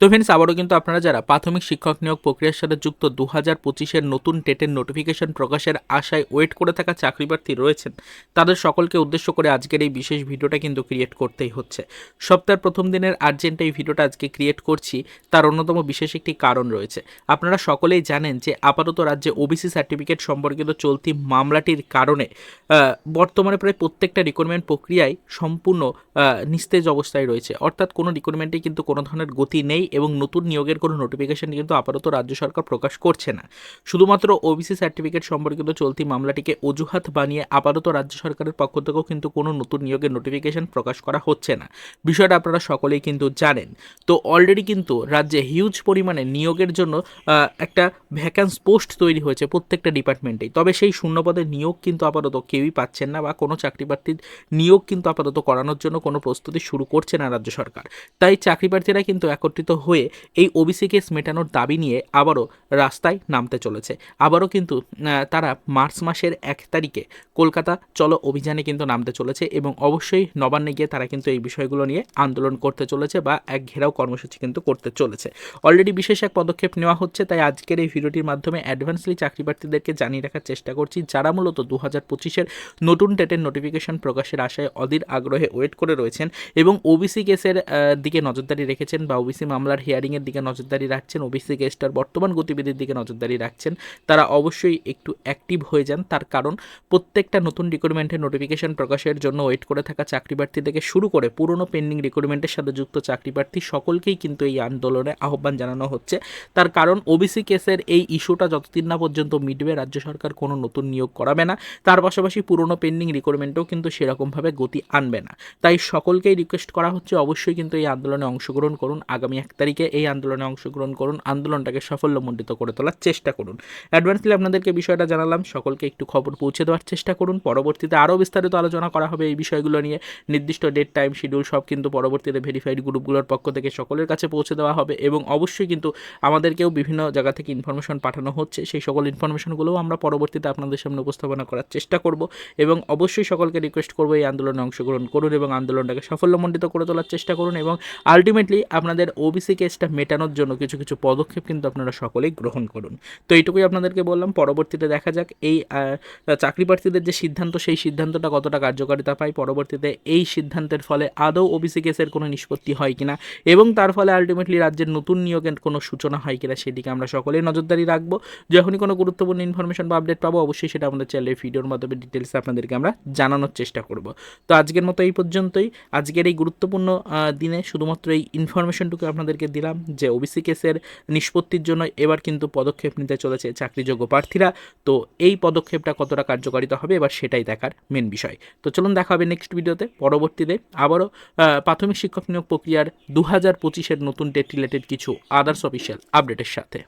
তো ফ্রেন্ডস আবারও কিন্তু আপনারা যারা প্রাথমিক শিক্ষক নিয়োগ প্রক্রিয়ার সাথে যুক্ত দু হাজার পঁচিশের নতুন টেটের নোটিফিকেশন প্রকাশের আশায় ওয়েট করে থাকা চাকরি প্রার্থী রয়েছেন, তাদের সকলকে উদ্দেশ্য করে আজকের এই বিশেষ ভিডিওটা কিন্তু ক্রিয়েট করতেই হচ্ছে। সপ্তাহের প্রথম দিনের আর্জেন্ট এই ভিডিওটা আজকে ক্রিয়েট করছি, তার অন্যতম বিশেষ একটি কারণ রয়েছে। আপনারা সকলেই জানেন যে আপাতত রাজ্যে ওবিসি সার্টিফিকেট সম্পর্কিত চলতি মামলাটির কারণে বর্তমানে প্রায় প্রত্যেকটা রিক্রুটমেন্ট প্রক্রিয়ায় সম্পূর্ণ নিস্তেজ অবস্থায় রয়েছে। অর্থাৎ কোনো রিক্রুটমেন্টে কিন্তু কোনো ধরনের গতি নেই এবং নতুন নিয়োগের কোনো নোটিফিকেশন কিন্তু আপাতত রাজ্য সরকার প্রকাশ করছে না। শুধুমাত্র ওবিসি সার্টিফিকেট সম্পর্কিত চলতি মামলাটিকে অজুহাত বানিয়ে আপাতত রাজ্য সরকারের পক্ষ থেকেও কিন্তু কোনো নতুন নিয়োগের নোটিফিকেশন প্রকাশ করা হচ্ছে না। বিষয়টা আপনারা সকলেই কিন্তু জানেন। তো অলরেডি কিন্তু রাজ্যে হিউজ পরিমাণে নিয়োগের জন্য একটা ভ্যাকান্স পোস্ট তৈরি হয়েছে প্রত্যেকটা ডিপার্টমেন্টেই তবে সেই শূন্যপদে নিয়োগ কিন্তু আপাতত কেউই পাচ্ছেন না বা কোনো চাকরি প্রার্থীর নিয়োগ কিন্তু আপাতত করানোর জন্য কোনো প্রস্তুতি শুরু করছে না রাজ্য সরকার। তাই চাকরি প্রার্থীরা কিন্তু একত্রিত হয়ে এই ওবিসি কেস মেটানোর দাবি নিয়ে আবারও রাস্তায় নামতে চলেছে। আবারও কিন্তু তারা মার্চ মাসের এক তারিখে কলকাতা চলো অভিযানে কিন্তু নামতে চলেছে এবং অবশ্যই নবান্নে গিয়ে তারা কিন্তু এই বিষয়গুলো নিয়ে আন্দোলন করতে চলেছে বা এক ঘেরাও কর্মসূচি কিন্তু করতে চলেছে। অলরেডি বিশেষ এক পদক্ষেপ নেওয়া হচ্ছে, তাই আজকের এই ভিডিওটির মাধ্যমে অ্যাডভান্সলি চাকরি প্রার্থীদেরকে জানিয়ে রাখার চেষ্টা করছি, যারা মূলত দু হাজার পঁচিশের নতুন ডেটের নোটিফিকেশন প্রকাশের আশায় অধীর আগ্রহে ওয়েট করে রয়েছেন এবং ওবিসি কেসের দিকে নজরদারি রেখেছেন বা ওবিসি মামলার হিয়ারিংয়ের দিকে নজরদারি রাখছেন, ওবিসি কেসটার বর্তমান গতিবিধির দিকে নজরদারি রাখছেন, তারা অবশ্যই একটু অ্যাক্টিভ হয়ে যান। তার কারণ, প্রত্যেকটা নতুন রিক্রুটমেন্টের নোটিফিকেশন প্রকাশের জন্য ওয়েট করে থাকা চাকরি প্রার্থী থেকে শুরু করে পুরনো পেন্ডিং রিক্রুটমেন্টের সাথে যুক্ত চাকরি প্রার্থী সকলকেই কিন্তু এই আন্দোলনে আহ্বান জানানো হচ্ছে। তার কারণ, ওবিসি কেসের এই ইস্যুটা যতদিন না পর্যন্ত মিটবে, রাজ্য সরকার কোনো নতুন নিয়োগ করাবে না। তার পাশাপাশি পুরনো পেন্ডিং রিক্রুটমেন্টেও কিন্তু সেরকমভাবে গতি আনবে না। তাই সকলকেই রিকোয়েস্ট করা হচ্ছে, অবশ্যই কিন্তু এই আন্দোলনে অংশগ্রহণ করুন। আগামী এক তারিখে এই আন্দোলনে অংশগ্রহণ করুন, আন্দোলনটাকে সাফল্যমণ্ডিত করে তোলার চেষ্টা করুন। অ্যাডভান্সলি আপনাদেরকে বিষয়টা জানালাম, সকলকে একটু খবর পৌঁছে দেওয়ার চেষ্টা করুন। পরবর্তীতে আরও বিস্তারিত আলোচনা করা হবে এই বিষয়গুলো নিয়ে। নির্দিষ্ট ডেট টাইম শিডিউল সব কিন্তু পরবর্তীতে ভেরিফাইড গ্রুপগুলোর পক্ষ থেকে সকলের কাছে পৌঁছে দেওয়া হবে এবং অবশ্যই কিন্তু আমাদেরকেও বিভিন্ন জায়গা থেকে ইনফরমেশন পাঠানো হচ্ছে। সেই সকল ইনফরমেশনগুলোও আমরা পরবর্তীতে আপনাদের সামনে উপস্থাপনা করার চেষ্টা করব এবং অবশ্যই সকলকে রিকোয়েস্ট করব এই আন্দোলনে অংশগ্রহণ করুন এবং আন্দোলনটাকে সাফল্যমণ্ডিত করে তোলার চেষ্টা করুন এবং আলটিমেটলি আপনাদের ওবিসি কেসটা মেটানোর জন্য কিছু কিছু পদক্ষেপ কিন্তু আপনারা সকলেই গ্রহণ করুন। তো এইটুকুই আপনাদেরকে বললাম, পরবর্তীতে দেখা যাক এই চাকরি প্রার্থীদের যে সিদ্ধান্ত, সেই সিদ্ধান্তটা কতটা কার্যকারিতা পায়, পরবর্তীতে এই সিদ্ধান্তের ফলে আদৌ ওবিসি কেসের কোনো নিষ্পত্তি হয় কিনা, এবং তার ফলে আলটিমেটলি রাজ্যের নতুন নিয়োগের কোনো সূচনা হয় কিনা, সেদিকে আমরা সকলেই নজরদারি রাখব। যখনই কোনো গুরুত্বপূর্ণ ইনফরমেশন বা আপডেট পাবো, অবশ্যই সেটা আমাদের চ্যানেলের ভিডিওর মাধ্যমে ডিটেলস আপনাদেরকে আমরা জানানোর চেষ্টা করব। তো আজকের মতো এই পর্যন্তই। আজকের এই গুরুত্বপূর্ণ দিনে শুধুমাত্র এই ইনফরমেশনটুকু আপনাদেরকে দিলাম যে ওবিসি কেসের নিষ্পত্তির জন্য এবার কিন্তু পদক্ষেপ নিতে চলেছে চাকরিযোগ্য প্রার্থীরা। তো এই পদক্ষেপটা কতটা কার্যকারিতা হবে এবার সেটাই দেখার মেন বিষয়। তো চলুন দেখা হবে নেক্সট ভিডিওতে পরবর্তীতে আবারও প্রাথমিক শিক্ষক নিয়োগ প্রক্রিয়ার দু হাজার পঁচিশের নতুন ডেট রিলেটেড কিছু আদার্স অফিসিয়াল আপডেটের সাথে।